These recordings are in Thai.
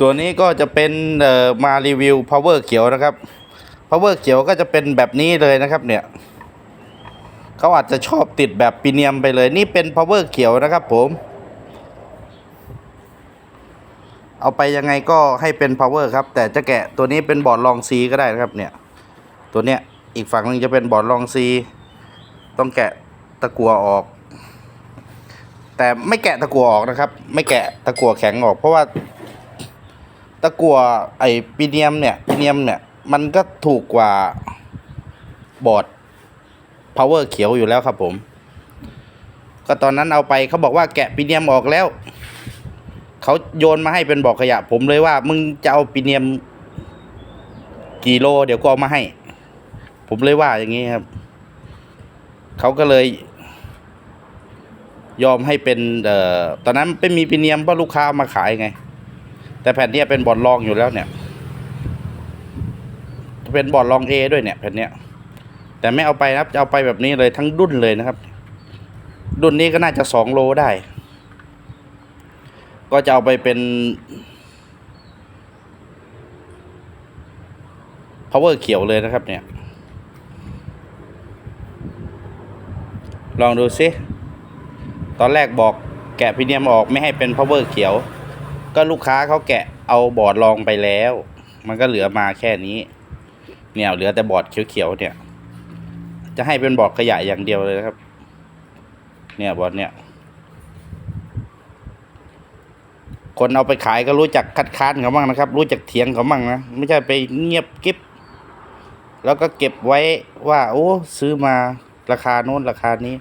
ตัวนี้ก็จะเป็นมารีวิว power เขียวนะครับ power เขียวก็จะเป็นแบบนี้เลยนะครับเนี่ยเขาอาจจะชอบติดแบบปีเนียมไปเลย นี่เป็น power เขียวนะครับผม เอาไปยังไงก็ให้เป็น power ครับ แต่จะแกะตัวนี้เป็นบอร์ดรองซีก็ได้นะครับเนี่ย ตัวเนี้ยอีกฝั่งหนึงจะเป็นบอร์ดรองซี ต้องแกะตะกัวออก แต่ไม่แกะตะกัวออกนะครับ ไม่แกะตะกัวแข็งออก เพราะว่าตะกัวไอปีเนียมเนี่ยปีเนียมเนี่ยมันก็ถูกกว่าบอร์ด power เขียวอยู่แล้วครับผม ก็ตอนนั้นเอาไปเขาบอกว่าแกะปีเนียมออกแล้ว เขาโยนมาให้เป็นบอกขยะ ผมเลยว่า มึงจะเอาปีเนียมกี่โล เดี๋ยวก็เอามาให้ ผมเลยว่าอย่างนี้ครับ เขาก็เลย ยอมให้เป็นเอ่อตอนนั้นไม่มีปีเนียมเพราะลูกค้ามาขายไง แต่แผ่นนี้เป็นบอร์ดรองอยู่แล้วเนี่ย เป็นบอร์ดรองเอด้วยเนี่ยแผ่นเนี้ยแต่ไม่เอาไปนะครับจะเอาไปแบบนี้เลยทั้งดุนเลยนะครับ ดุนนี้ก็น่าจะสองโลได้ ก็จะเอาไปเป็น power เขียวเลยนะครับเนี่ย ลองดูซิ ตอนแรกบอกแกะพรีเนียมออกไม่ให้เป็น power เขียว ก็ลูกค้าเขาแกะเอาบอร์ดรองไปแล้ว มันก็เหลือมาแค่นี้ เนี่ยเหลือแต่บอร์ดเขียวๆเนี่ย จะให้เป็นบอร์ดขยะอย่างเดียวเลยนะครับ เนี่ยบอร์ดเนี่ย คนเอาไปขายก็รู้จักคัดค้านเขาบ้างนะครับ รู้จักเถียงเขาบ้างนะไม่ใช่ไปเงียบกิ๊บแล้วก็เก็บไว้ว่า โอ้ ซื้อมาราคาโน้นราคานี้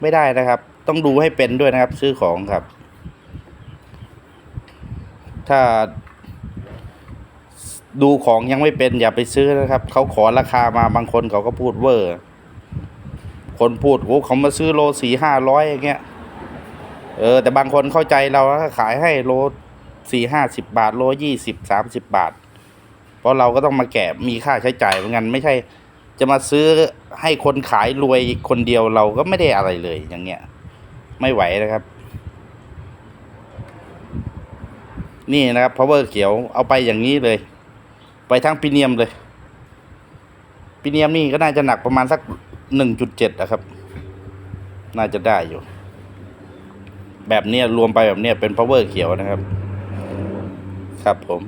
ไม่ได้นะครับ ต้องดูให้เป็นด้วยนะครับ ซื้อของครับ ถ้าดูของยังไม่เป็นอย่าไปซื้อนะครับ เขาขอราคามาบางคนเขาก็พูดเวอร์ คนพูดโอ้เขามาซื้อโลสี่ห้าร้อยอย่างเงี้ย เออ แต่บางคนเข้าใจเราแล้วขายให้โลสี่ห้าสิบบาท โลยี่สิบสามสิบบาท เพราะเราก็ต้องมาแกะมีค่าใช้จ่ายเหมือนกันไม่ใช่ จะมาซื้อให้คนขายรวยคนเดียวเราก็ไม่ได้อะไรเลยอย่างเงี้ย ไม่ไหวนะครับ นี่นะครับ power เขียวเอาไปอย่างนี้เลย ไปทั้งปีเนียมเลยปีเนียมนี่ก็น่าจะหนักประมาณสักหนึ่งจุดเจ็ดนะครับ น่าจะได้อยู่ แบบนี้รวมไปแบบนี้เป็น power เขียวนะครับ ครับผม